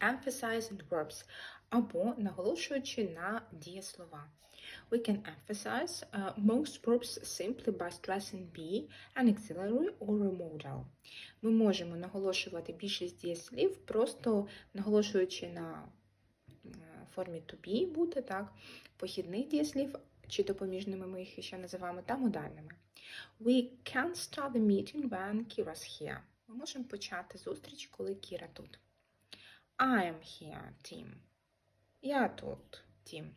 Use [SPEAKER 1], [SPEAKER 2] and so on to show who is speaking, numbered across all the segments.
[SPEAKER 1] emphasizing verbs або наголошуючи на дієслова. We can emphasize uh, most verbs simply by stressing be an auxiliary or a modal. Ми можемо наголошувати більшість дієслів, просто наголошуючи на е, формі to be бути, так, похідних дієслів чи допоміжними ми їх ще називаємо, та модальними. We can start the meeting when Kira's here. Ми можемо почати зустріч, коли Кіра тут. I am here, Tim. Я тут, Тім.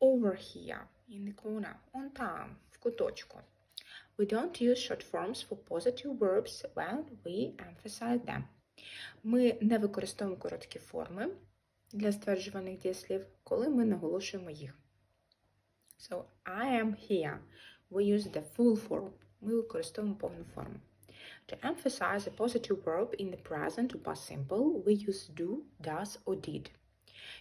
[SPEAKER 1] Over here, in the corner, он там, в куточку. We don't use short forms for positive verbs when we emphasize them. Ми не використовуємо короткі форми для стверджуваних дієслів, коли ми наголошуємо їх. So, I am here. We use the full form. Ми використовуємо повну форму. To emphasize a positive verb in the present or past simple, we use do, does or did.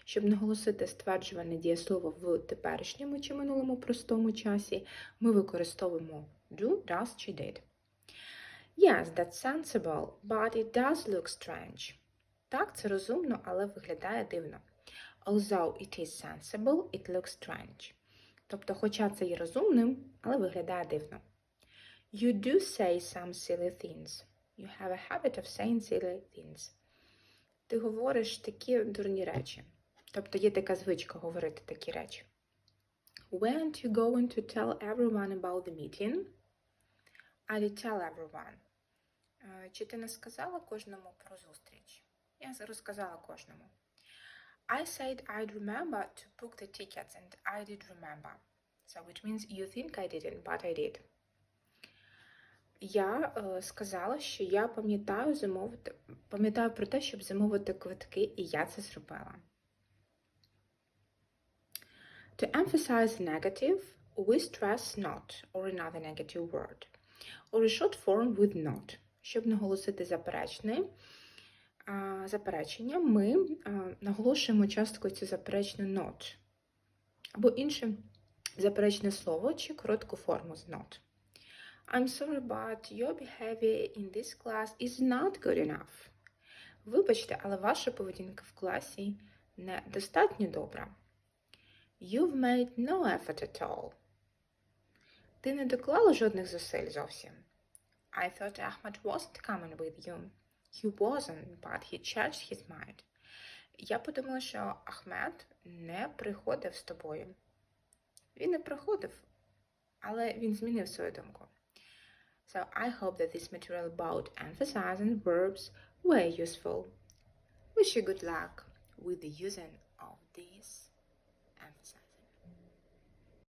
[SPEAKER 1] Щоб наголосити стверджуване дієслово в теперішньому чи минулому простому часі, ми використовуємо do, does чи did. Yes, that's sensible, but it does look strange. Так, це розумно, але виглядає дивно. Although it is sensible, it looks strange. Тобто, хоча це є розумним, але виглядає дивно. You do say some silly things. You have a habit of saying silly things. Ти говориш такі дурні речі. Тобто є така звичка говорити такі речі. Weren't you going to tell everyone about the meeting? I did tell everyone. Е, Чи ти не сказала кожному про зустріч? Я розказала кожному. I said I'd remember to book the tickets and I did remember. So which means you think I didn't, but I did. Я е, сказала, що я пам'ятаю замовити, пам'ятаю про те, щоб замовити квитки, і я це зробила. To emphasize negative, we stress not or another negative word, or a short form with not. Щоб наголосити заперечне, заперечення, ми наголошуємо частку цю заперечну not, або інше заперечне слово чи коротку форму з not. I'm sorry, but your behavior in this class is not good enough. Вибачте, але ваша поведінка в класі недостатньо добра. You've made no effort at all. Ти не доклала жодних зусиль зовсім. I thought Ahmed wasn't coming with you. He wasn't, but he changed his mind. Я подумала, що Ахмед не приходив з тобою. Він не приходив, але він змінив свою думку. So I hope that this material about emphasizing verbs were useful. Wish you good luck with the using of these emphasizes.